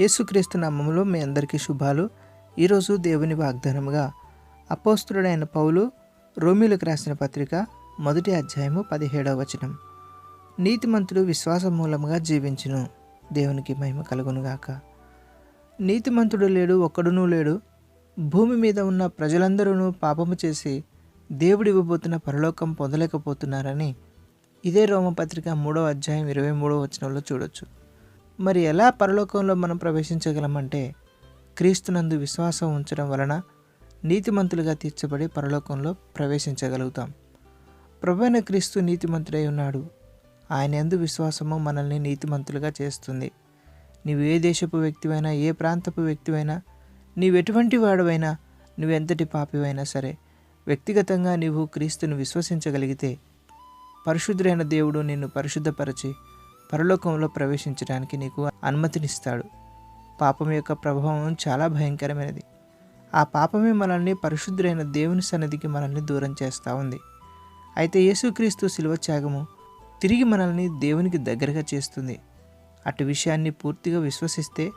యేసుక్రీస్తు నామంలో మీ అందరికీ శుభాలు. ఈరోజు దేవుని వాగ్దానముగా అపోస్తుడైన పౌలు రోమిలకు రాసిన పత్రిక మొదటి అధ్యాయము పదిహేడవ వచనం. నీతిమంతుడు విశ్వాస మూలముగా జీవించును. దేవునికి మహిమ కలుగునుగాక నీతిమంతుడు లేడు ఒక్కడునూ లేడు. భూమి మీద ఉన్న ప్రజలందరూ పాపము చేసి దేవుడు ఇవ్వబోతున్న పరలోకం పొందలేకపోతున్నారని ఇదే రోమపత్రిక మూడవ అధ్యాయం ఇరవై మూడవ వచనంలో చూడొచ్చు. మరి ఎలా పరలోకంలో మనం ప్రవేశించగలమంటే క్రీస్తునందు విశ్వాసం ఉంచడం వలన నీతిమంతులుగా తీర్చబడి పరలోకంలో ప్రవేశించగలుగుతాం. ప్రభైన క్రీస్తు నీతిమంతుడై ఉన్నాడు. ఆయన ఎందు విశ్వాసము మనల్ని నీతిమంతులుగా చేస్తుంది. నీవు ఏ దేశపు వ్యక్తివైనా ఏ ప్రాంతపు వ్యక్తివైనా నీవెటువంటి వాడవైనా నువ్వెంతటి పాపివైనా సరే వ్యక్తిగతంగా నీవు క్రీస్తును విశ్వసించగలిగితే పరిశుద్ధుడైన దేవుడు నిన్ను పరిశుద్ధపరచి పరలోకంలో ప్రవేశించడానికి నీకు అనుమతినిస్తాడు. పాపం యొక్క ప్రభావం చాలా భయంకరమైనది. ఆ పాపమే మనల్ని పరిశుద్ధులైన దేవుని సన్నిధికి మనల్ని దూరం చేస్తూ ఉంది. అయితే యేసుక్రీస్తు శిలువ త్యాగము తిరిగి మనల్ని దేవునికి దగ్గరగా చేస్తుంది. అటు విషయాన్ని పూర్తిగా విశ్వసిస్తే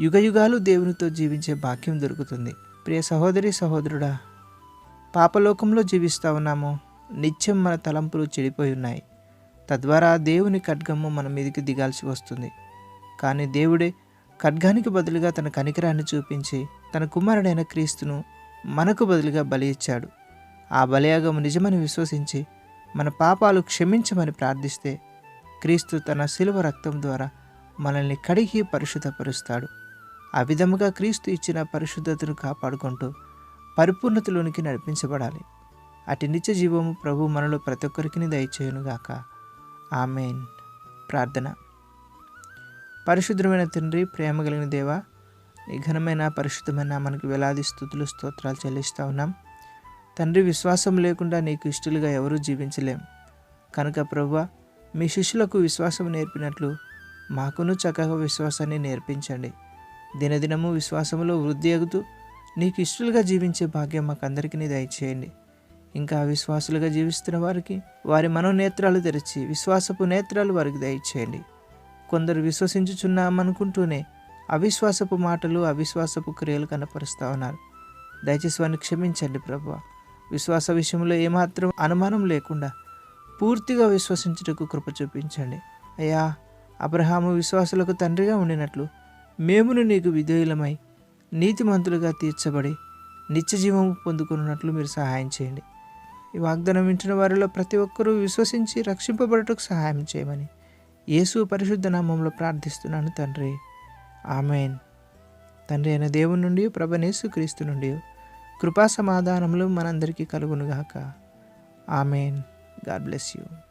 యుగయుగాలు దేవునితో జీవించే భాగ్యం దొరుకుతుంది. ప్రియ సహోదరి సహోదరుడా పాపలోకంలో జీవిస్తూ ఉన్నాము. నిత్యం మన తలంపులు చెడిపోయి ఉన్నాయి. తద్వారా దేవుని ఖడ్గము మన మీదకి దిగాల్సి వస్తుంది. కానీ దేవుడే ఖడ్గానికి బదులుగా తన కనికరాన్ని చూపించి తన కుమారుడైన క్రీస్తును మనకు బదులుగా బలి ఇచ్చాడు. ఆ బలియాగము నిజమని విశ్వసించి మన పాపాలు క్షమించమని ప్రార్థిస్తే క్రీస్తు తన శిలువ రక్తం ద్వారా మనల్ని కడిగి పరిశుద్ధపరుస్తాడు. ఆ విధముగా క్రీస్తు ఇచ్చిన పరిశుద్ధతను కాపాడుకుంటూ పరిపూర్ణతలోనికి నడిపించబడాలి. అటు నిత్య జీవము ప్రభు మనలో ప్రతి ఒక్కరికి దయచేయునుగాక. ఆమెన్. ప్రార్థన. పరిశుద్ధమైన తండ్రి ప్రేమ కలిగిన దేవ ఈ ఘనమైన పరిశుద్ధమైన మనకి వేలాది స్థుతులు స్తోత్రాలు చెల్లిస్తూ ఉన్నాం. తండ్రి విశ్వాసం లేకుండా నీకు ఇష్టలుగా ఎవరూ జీవించలేం. కనుక ప్రభు మీ శిష్యులకు విశ్వాసం నేర్పినట్లు మాకును చక్కగా విశ్వాసాన్ని నేర్పించండి. దినదినము విశ్వాసంలో వృద్ధి ఎగుతూ నీకు ఇష్టలుగా జీవించే భాగ్యం మాకందరికీ దయచేయండి. ఇంకా అవిశ్వాసులుగా జీవిస్తున్న వారికి వారి మనోనేత్రాలు తెరిచి విశ్వాసపు నేత్రాలు వారికి దయచేయండి. కొందరు విశ్వసించుచున్నామనుకుంటూనే అవిశ్వాసపు మాటలు అవిశ్వాసపు క్రియలు కనపరుస్తూ ఉన్నారు. దయచేసి వారిని క్షమించండి ప్రభు. విశ్వాస విషయంలో ఏమాత్రం అనుమానం లేకుండా పూర్తిగా విశ్వసించుటకు కృప చూపించండి. అయ్యా అబ్రహాము విశ్వాసులకు తండ్రిగా ఉండినట్లు మేమును నీకు విధేయులమై నీతిమంతులుగా తీర్చబడి నిత్యజీవం పొందుకున్నట్లు మీరు సహాయం చేయండి. ఈ వాగ్దానం వింటున్న వారిలో ప్రతి ఒక్కరూ విశ్వసించి రక్షింపబడటకు సహాయం చేయమని యేసు పరిశుద్ధ నామంలో ప్రార్థిస్తున్నాను తండ్రి. ఆమెన్. తండ్రి అయిన దేవుని నుండి ప్రభనేసు క్రీస్తు నుండి కృపా సమాధానములు మనందరికీ కలుగునుగాక. ఆమెన్. God bless you.